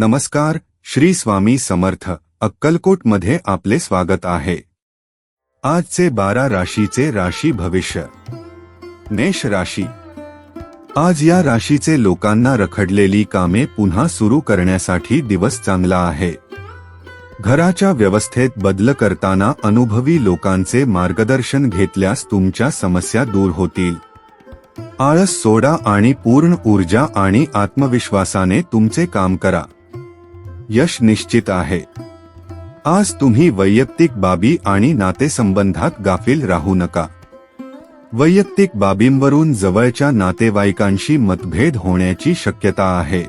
नमस्कार श्री स्वामी समर्थ अक्कलकोटमध्ये आपले स्वागत आहे. आजचे बारा राशीचे राशी भविष्य. मेष राशी. आज या राशीचे लोकांना रखडलेली कामे पुन्हा सुरू करण्यासाठी दिवस चांगला आहे. घराच्या व्यवस्थेत बदल करताना अनुभवी लोकांचे मार्गदर्शन घेतल्यास तुमच्या समस्या दूर होतील. आळस सोडा आणि पूर्ण ऊर्जा आणि आत्मविश्वासाने तुमचे काम करा. यश निश्चित आहे. आज तुम्ही वैयक्तिक बाबी आणि नातेसंबंधात गाफील राहू नका. वैयक्तिक बाबींवरून जवळच्या नातेवाईकांशी मतभेद होण्याची शक्यता आहे.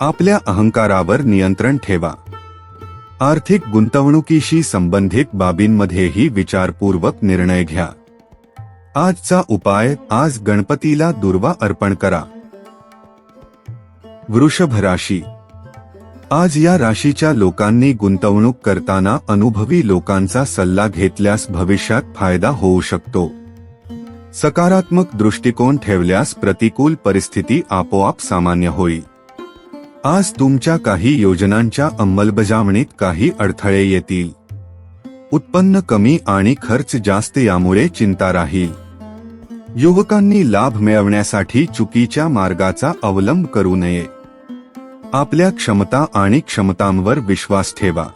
आपल्या अहंकारावर नियंत्रण ठेवा. आर्थिक गुंतवणुकीशी संबंधित बाबींमध्येही विचारपूर्वक निर्णय घ्या. आजचा उपाय आज गणपतीला दुर्वा अर्पण करा. वृषभ राशी आज या राशीच्या लोकांनी गुंतवणूक करताना अनुभवी लोकांचा सल्ला घेतल्यास भविष्यात फायदा होऊ शकतो. सकारात्मक दृष्टिकोन ठेवल्यास प्रतिकूल परिस्थिती आपोआप सामान्य होईल. आज तुमच्या काही योजनांच्या अंमलबजावणीत काही अडथळे येतील. उत्पन्न कमी आणि खर्च जास्त यामुळे चिंता राहील. युवकांनी लाभ मिळवण्यासाठी चुकीच्या मार्गाचा अवलंब करू नये. आपल्या क्षमता आणि क्षमतांवर विश्वास ठेवा.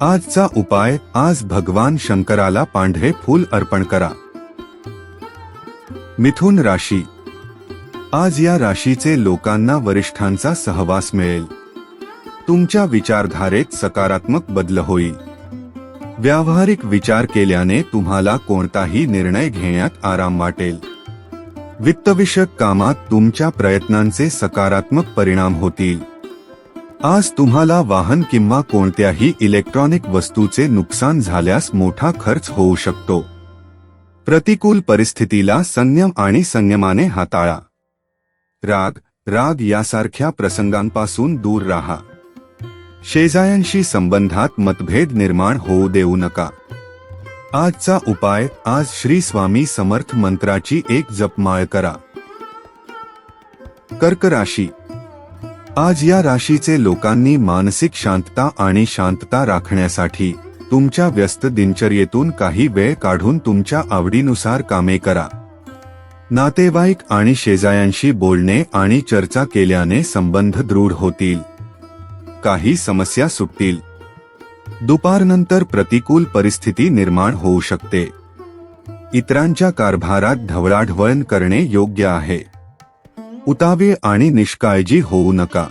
आजचा उपाय आज भगवान शंकराला पांढरे फूल अर्पण करा. मिथुन राशी. आज या राशीचे लोकांना वरिष्ठांचा सहवास मिळेल. तुमच्या विचारधारेत सकारात्मक बदल होईल. व्यावहारिक विचार केल्याने तुम्हाला कोणताही निर्णय घेण्यात आराम वाटेल. वित्तविषयक कामात तुमच्या प्रयत्नांचे सकारात्मक परिणाम होतील. आज तुम्हाला वाहन किंवा कोणत्याही इलेक्ट्रॉनिक वस्तूचे नुकसान झाल्यास मोठा खर्च होऊ शकतो. प्रतिकूल परिस्थितीला संयम आणि संयमाने हाताळा. राग राग यासारख्या प्रसंगांपासून दूर राहा. शेजायांशी संबंधात मतभेद निर्माण होऊ देऊ नका. आजचा उपाय आज श्री स्वामी समर्थ मंत्राची एक जपमाळ करा. कर्क राशी. आज या राशीचे लोकांनी मानसिक शांतता आणि शांतता राखण्यासाठी तुमच्या व्यस्त दिनचर्येतून काही वेळ काढून तुमच्या आवडीनुसार कामे करा. नातेवाईक आणि शेजायांशी बोलणे आणि चर्चा केल्याने संबंध दृढ होतील. काही समस्या सुटतील. दुपारनंतर प्रतिकूल परिस्थिती निर्माण होऊ शकते. इतरांच्या कारभारात ढवळाढवळण करणे योग्य आहे. उतावे आणि निष्काळजी होऊ नका.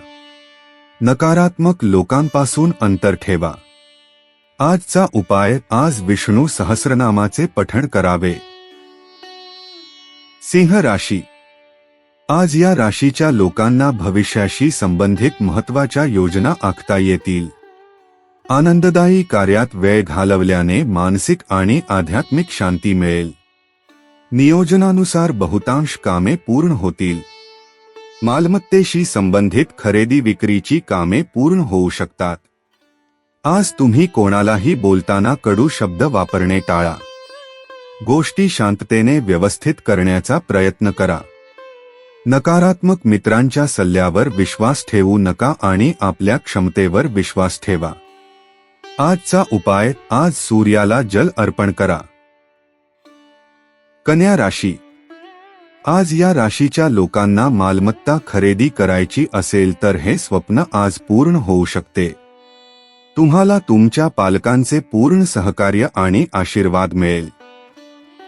नकारात्मक लोकांपासून अंतर ठेवा. आजचा उपाय आज विष्णू सहस्रनामाचे पठण करावे. सिंह राशी. आज या राशीच्या लोकांना भविष्याशी संबंधित महत्त्वाच्या योजना आखता येतील. आनंददायी कार्यात वेळ घालवल्याने मानसिक आणि आध्यात्मिक शांती मिळेल. नियोजनानुसार बहुतांश कामे पूर्ण होतील. मालमत्तेशी संबंधित खरेदी विक्रीची कामे पूर्ण होऊ शकतात. आज तुम्ही कोणालाही बोलताना कडू शब्द वापरणे टाळा. गोष्टी शांततेने व्यवस्थित करण्याचा प्रयत्न करा. नकारात्मक मित्रांच्या सल्ल्यावर विश्वास ठेवू नका आणि आपल्या क्षमतेवर विश्वास ठेवा. आजचा उपाय आज सूर्याला जल अर्पण करा. कन्या राशी. आज या राशीच्या लोकांना मालमत्ता खरेदी करायची असेल तर हे स्वप्न आज पूर्ण होऊ शकते. तुम्हाला तुमच्या पालकांचे पूर्ण सहकार्य आणि आशीर्वाद मिळेल.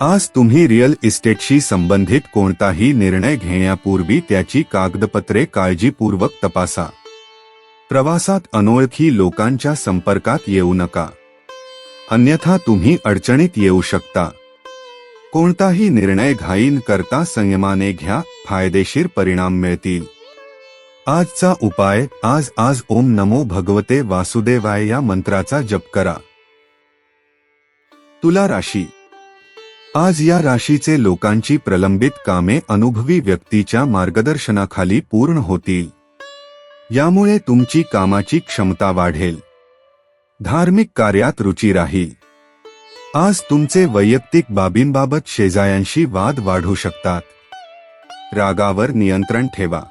आज तुम्ही रिअल इस्टेटशी संबंधित कोणताही निर्णय घेण्यापूर्वी त्याची कागदपत्रे काळजीपूर्वक तपासा. प्रवासात अनोळखी लोकांच्या संपर्कात येऊ नका. अन्यथा तुम्ही अडचणीत येऊ शकता. कोणताही निर्णय घाईन करता संयमाने घ्या फायदेशीर परिणाम मिळतील. आजचा उपाय आज आज ओम नमो भगवते वासुदेवाय या मंत्राचा जप करा. तुला राशी. आज या राशीचे लोकांची प्रलंबित कामे अनुभवी व्यक्तीच्या मार्गदर्शनाखाली पूर्ण होतील. यामुळे तुमची कामाची क्षमता वाढेल. धार्मिक कार्यात रुची राहील. आज तुमचे वैयक्तिक बाबींबाबत शेजायांशी वाद वाढू शकतात. रागावर नियंत्रण ठेवा.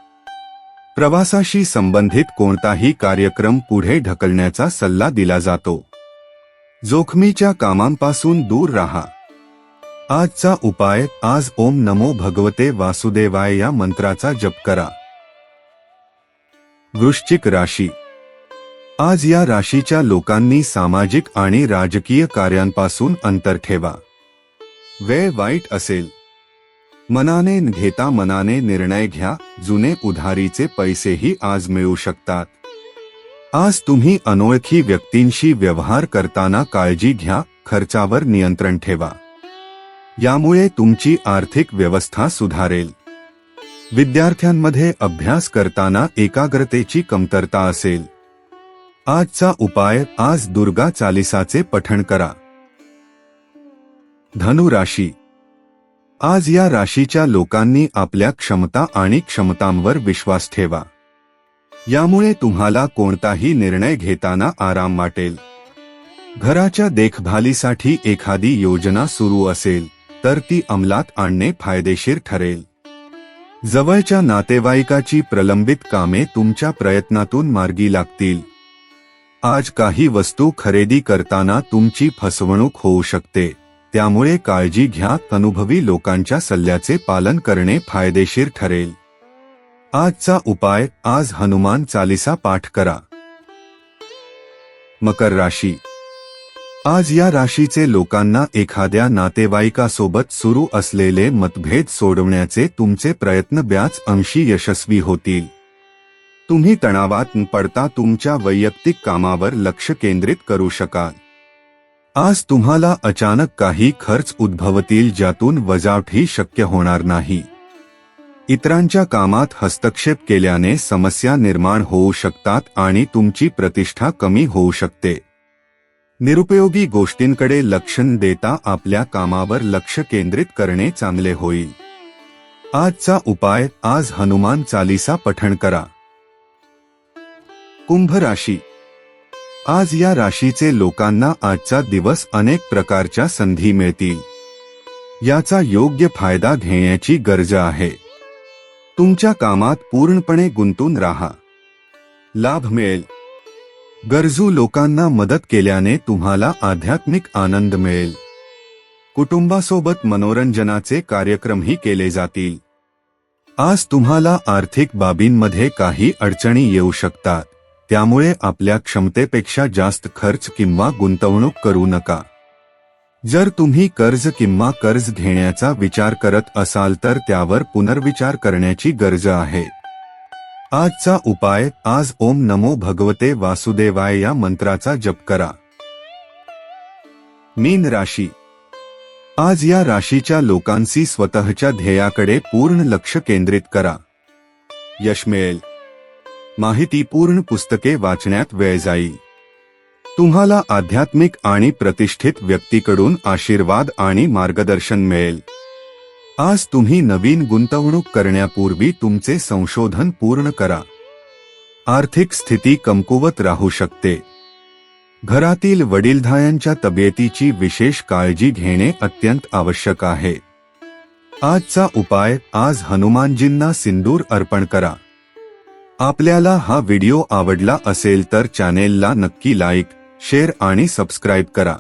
प्रवासाशी संबंधित कोणताही कार्यक्रम पुढे ढकलण्याचा सल्ला दिला जातो. जोखमीच्या कामांपासून दूर राहा. आजचा उपाय आज ओम नमो भगवते वासुदेवाय या मंत्राचा जप करा. वृश्चिक राशी. आज या राशीच्या लोकांनी सामाजिक आणि राजकीय कार्यांपासून अंतर ठेवा. वेळ वाईट असेल. मनाने घेता मनाने निर्णय घ्या जुने उधारीचे पैसेही आज मिळू शकतात. आज तुम्ही अनोळखी व्यक्तींशी व्यवहार करताना काळजी घ्या खर्चावर नियंत्रण ठेवा. यामुळे तुमची आर्थिक व्यवस्था सुधारेल. विद्यार्थ्यांमध्ये अभ्यास करताना एकाग्रतेची कमतरता असेल. आजचा उपाय आज दुर्गा चालिसाचे पठण करा. धनु राशी. आज या राशीच्या लोकांनी आपल्या क्षमता आणि क्षमतांवर विश्वास ठेवा. यामुळे तुम्हाला कोणताही निर्णय घेताना आराम वाटेल. घराच्या देखभालीसाठी एखादी योजना सुरू असेल तर ती अंमलात आणणे फायदेशीर ठरेल. जवळच्या नातेवाईकाची प्रलंबित कामे तुमच्या प्रयत्नातून मार्गी लागतील. आज काही वस्तू खरेदी करताना तुमची फसवणूक होऊ शकते. त्यामुळे काळजी घ्या अनुभवी लोकांच्या सल्ल्याचे पालन करणे फायदेशीर ठरेल. आजचा उपाय आज हनुमान चालिसा पाठ करा. मकर राशी आज या राशीचे लोकांना एखाद्या नातेवाईकासोबत सुरू असलेले मतभेद सोडवण्याचे तुमचे प्रयत्न ब्याच अंशी यशस्वी होतील. तुम्ही तणावात पडता तुमच्या वैयक्तिक कामावर लक्ष केंद्रित करू शकाल. आज तुम्हाला अचानक काही खर्च उद्भवतील ज्यातून वजावटही शक्य होणार नाही. इतरांच्या कामात हस्तक्षेप केल्याने समस्या निर्माण होऊ शकतात आणि तुमची प्रतिष्ठा कमी होऊ शकते. निरुपयोगी गोष्टींकडे लक्ष देता आपल्या कामावर लक्ष केंद्रित करणे चांगले होईल. आजचा उपाय आज हनुमान चालीसा पठण करा. कुंभ राशी. आज या राशीचे लोकांना आजचा दिवस अनेक प्रकारच्या संधी मिळतील. याचा योग्य फायदा घेण्याची गरज आहे. तुमच्या कामात पूर्णपणे गुंतून राहा. लाभ मिळेल. गरजू लोकांना मदत केल्याने तुम्हाला आध्यात्मिक आनंद मिळेल. कुटुंबासोबत मनोरंजनाचे कार्यक्रमही केले जातील. आज तुम्हाला आर्थिक बाबींमध्ये काही अडचणी येऊ शकतात त्यामुळे आपल्या क्षमतेपेक्षा जास्त खर्च किंवा गुंतवणूक करू नका. जर तुम्ही कर्ज किंवा कर्ज घेण्याचा विचार करत असाल तर त्यावर पुनर्विचार करण्याची गरज आहे. आजचा उपाय आज ओम नमो भगवते वासुदेवाय या मंत्राचा जप करा. मीन राशी. आज या राशीच्या लोकांची स्वतःच्या ध्येयाकडे पूर्ण लक्ष केंद्रित करा. यश मिळेल. माहितीपूर्ण पुस्तके वाचण्यात वेळ जाईल. तुम्हाला आध्यात्मिक आणि प्रतिष्ठित व्यक्तीकडून आशीर्वाद आणि मार्गदर्शन मिळेल. आज तुम्ही नवीन गुंतवणूक करण्यापूर्वी तुमचे संशोधन पूर्ण करा. आर्थिक स्थिती कमकुवत राहू शकते. घरातील वडीलधायांच्या तब्येतीची विशेष काळजी घेणे अत्यंत आवश्यक आहे. आजचा उपाय आज हनुमानजींना सिंदूर अर्पण करा. आपल्याला हा व्हिडिओ आवडला असेल तर चॅनेलला नक्की लाईक शेअर आणि सबस्क्राईब करा.